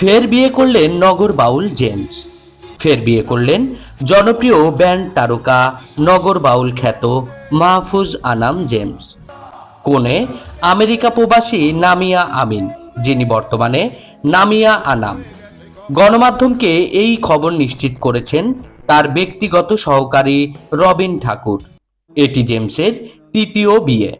ফের বিয়ে করলেন নগর বাউল জেমস। ফের বিয়ে করলেন জনপ্রিয় ব্যান্ড তারকা নগর বাউল খ্যাত মাহফুজ আনাম জেমস। কোণে আমেরিকা প্রবাসী নামিয়া আমিন, যিনি বর্তমানে নামিয়া আনাম। গণমাধ্যমকে এই খবর নিশ্চিত করেছেন তার ব্যক্তিগত সহকারী রবিন ঠাকুর। এটি জেমসের তৃতীয় বিয়ে।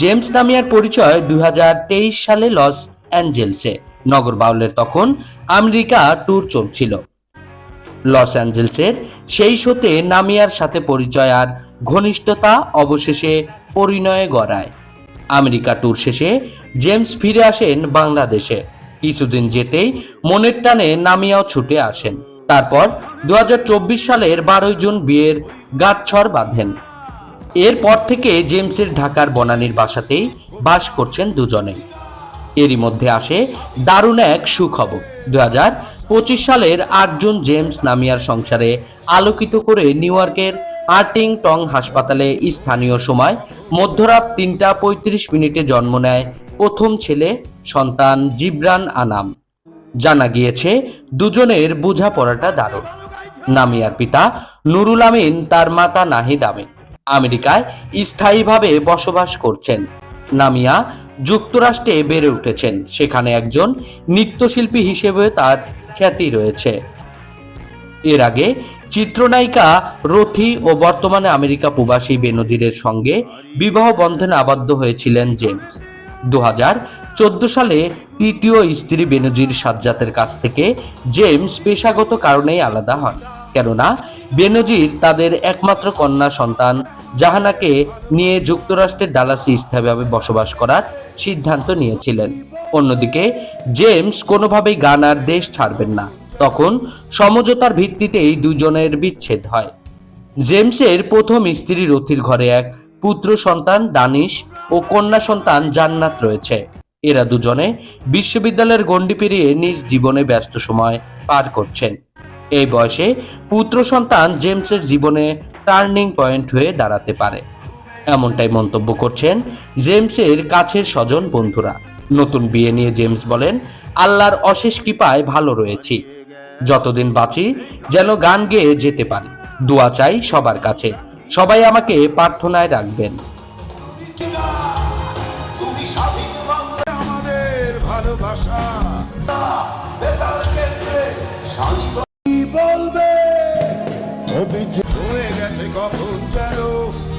জেমস নামিয়ার পরিচয় দুই হাজার তেইশ সালে লস অ্যাঞ্জেলসে। নগর বাউলের তখন আমেরিকা ট্যুর চলছিল। লস অ্যাঞ্জেলসের সেই শোতে নামিয়ার সাথে পরিচয় আর ঘনিষ্ঠতা অবশেষে পরিণয়ে গড়ায়। আমেরিকা ট্যুর শেষে জেমস ফিরে আসেন বাংলাদেশে। কিছুদিন যেতেই মনের টানে নামিয়াও ছুটে আসেন। তারপর দু হাজার চব্বিশ সালের বারোই জুন বিয়ের গাঁটছড় বাঁধেন। এরপর থেকে জেমসের ঢাকার বনানীর বাসাতেই বাস করছেন দুজনে এরই মধ্যে আসে দারুণ এক সুখবর। দু হাজার পঁচিশ সালের আটজন জেমস নামিয়ার সংসারে আলোকিত করে নিউ ইয়র্কের আর্টিং টং হাসপাতালে স্থানীয় সময় মধ্যরাত তিনটা পঁয়ত্রিশ মিনিটে জন্ম নেয় প্রথম ছেলে সন্তান জিব্রান আনাম। জানা গিয়েছে, দুজনের বোঝাপড়াটা দারুণ। নামিয়ার পিতা নুরুল আমিন, তার মাতা নাহিদ আমিন। আমেরিকায় স্থায়ীভাবে বসবাস করছেন। নামিয়া যুক্তরাষ্ট্রে বেড়ে উঠেছেন। সেখানে একজন নৃত্যশিল্পী হিসেবে তার খ্যাতি রয়েছে। এর আগে চিত্রনায়িকা রথি ও বর্তমানে আমেরিকা প্রবাসী বেনজিরের সঙ্গে বিবাহ বন্ধনে আবদ্ধ হয়েছিলেন জেমস। দু হাজার চোদ্দ সালে তৃতীয় স্ত্রী বেনজির সাজ্জাতের কাছ থেকে জেমস পেশাগত কারণেই আলাদা হন। কেননা বেনজির তাদের একমাত্র কন্যা সন্তান জাহানাকে নিয়ে যুক্তরাষ্ট্রের ডালাসে স্থায়ীভাবে বসবাস করার সিদ্ধান্ত নিয়েছিলেন। অন্যদিকে জেমস কোনোভাবেই গান আর দেশ ছাড়বেন না। তখন সমঝোতার ভিত্তিতেই দুজনের বিচ্ছেদ হয়। জেমসের প্রথম স্ত্রী রথির ঘরে এক পুত্র সন্তান দানিশ ও কন্যা সন্তান জান্নাত রয়েছে। এরা দুজনে বিশ্ববিদ্যালয়ের গণ্ডি পেরিয়ে নিজ জীবনে ব্যস্ত সময় পার করছেন। এই বয়সে পুত্র সন্তান জেমসের জীবনে টার্নিং পয়েন্ট হয়ে দাঁড়াতে পারে। এমনটাই মন্তব্য করছেন জেমসের কাছের স্বজন বন্ধুরা। নতুন বিয়ে নিয়ে জেমস বলেন, আল্লাহর অশেষ কৃপায় ভালো রয়েছি। যতদিন বাঁচি, যেন গান গেয়ে যেতে পারি। দোয়া চাই সবার কাছে। সবাই আমাকে প্রার্থনায় রাখবেন। ভালোবাসা। I'm on my Carpentano